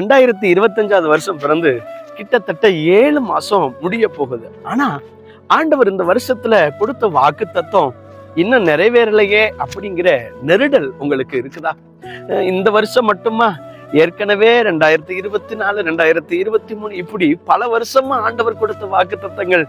ரெண்டாயிரத்தி இருபத்தஞ்சாவது வருஷம் பிறந்து கிட்டத்தட்ட ஏழு மாசம் முடிய போகுது. ஆனா ஆண்டவர் இந்த வருஷத்துல கொடுத்த வாக்கு தத்துவம் இன்னும் நிறைவேறலையே அப்படிங்கிற நெருடல் உங்களுக்கு இருக்குதா? இந்த வருஷம் மட்டுமா? ஏற்கனவே ரெண்டாயிரத்தி இருபத்தி நாலு ரெண்டாயிரத்தி இருபத்தி மூணு இப்படி பல வருஷமா ஆண்டவர் கொடுத்த வாக்கு தத்தங்கள்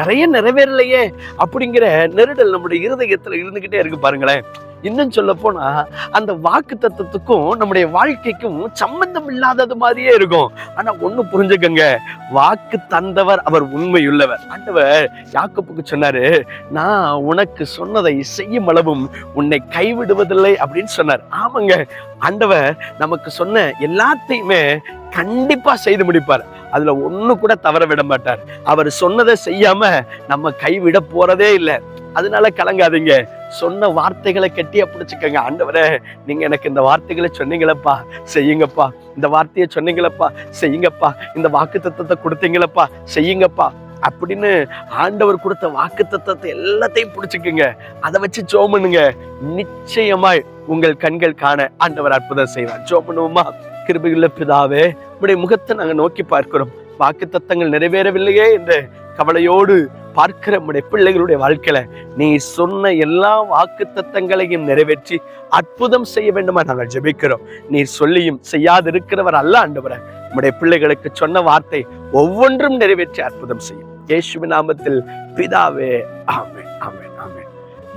நிறைய நிறைவேறலையே அப்படிங்கிற நெருடல் நம்முடைய இருதயத்துல இருந்துகிட்டே இருக்கு பாருங்களேன். இன்னும் சொல்ல போனா அந்த வாக்கு தத்துவத்துக்கும் நம்முடைய வாழ்க்கைக்கும் சம்பந்தம் இல்லாதது மாதிரியே இருக்கும். ஆனா ஒண்ணு புரிஞ்சுக்கங்க. வாக்கு தந்தவர் அவர் உண்மையுள்ளவர். ஆண்டவர் யாக்கப்புக்கு சொன்னாரு நான் உனக்கு சொன்னதை செய்யும் அளவும் உன்னை கைவிடுவதில்லை அப்படின்னு சொன்னார். ஆமாங்க. ஆண்டவர் நமக்கு சொன்ன எல்லாத்தையுமே கண்டிப்பா செய்து முடிப்பார். அதுல ஒண்ணு கூட தவற விட மாட்டார். அவர் சொன்னதை செய்யாம நம்ம கைவிட போறதே இல்லை. அதனால கலங்காதீங்க. சொன்ன வார்த்தைகளை கெட்டியா பிடிச்சிக்கங்க. ஆண்டவரே நீங்க எனக்கு இந்த வார்த்தைகளை சொன்னீங்களப்பா. செய்யுங்கப்பா. இந்த வார்த்தையை சொன்னீங்களப்பா. செய்யுங்கப்பா. இந்த வாக்கு தத்துவத்தை கொடுத்தீங்களப்பா. செய்யுங்கப்பா. அப்படின்னு ஆண்டவர் கொடுத்த வாக்கு தத்துவத்தை எல்லாத்தையும் பிடிச்சிக்குங்க. அதை வச்சு ஜோ பண்ணுங்க. நிச்சயமாய் உங்கள் கண்கள் காண ஆண்டவர் அற்புதம் செய்வார். ஜோ பண்ணுவோமா? கிருபையுள்ள பிதாவே உடைய முகத்தை நாங்கள் நோக்கி பார்க்கிறோம். வாக்கு தத்தங்கள் நிறைவேறவில்லையே என்று கவலையோடு பார்க்கிற நம்முடைய பிள்ளைகளுடைய வாழ்க்கையில நீ சொன்ன எல்லா வாக்கு தத்தங்களையும் நிறைவேற்றி அற்புதம் செய்ய வேண்டுமா நாங்கள் ஜெபிக்கிறோம். நீ சொல்லியும் செய்யாதிருக்கிறவர் அல்ல ஆண்டவர. நம்முடைய பிள்ளைகளுக்கு சொன்ன வார்த்தை ஒவ்வொன்றும் நிறைவேற்றி அற்புதம் செய்யும். இயேசுவின் நாமத்தில் பிதாவே ஆமே ஆமே ஆமே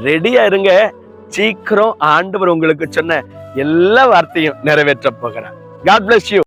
ரெடியா இருங்க. சீக்கிரம் ஆண்டவர் உங்களுக்கு சொன்ன எல்லா வார்த்தையும் நிறைவேற்ற போகிறார். God bless you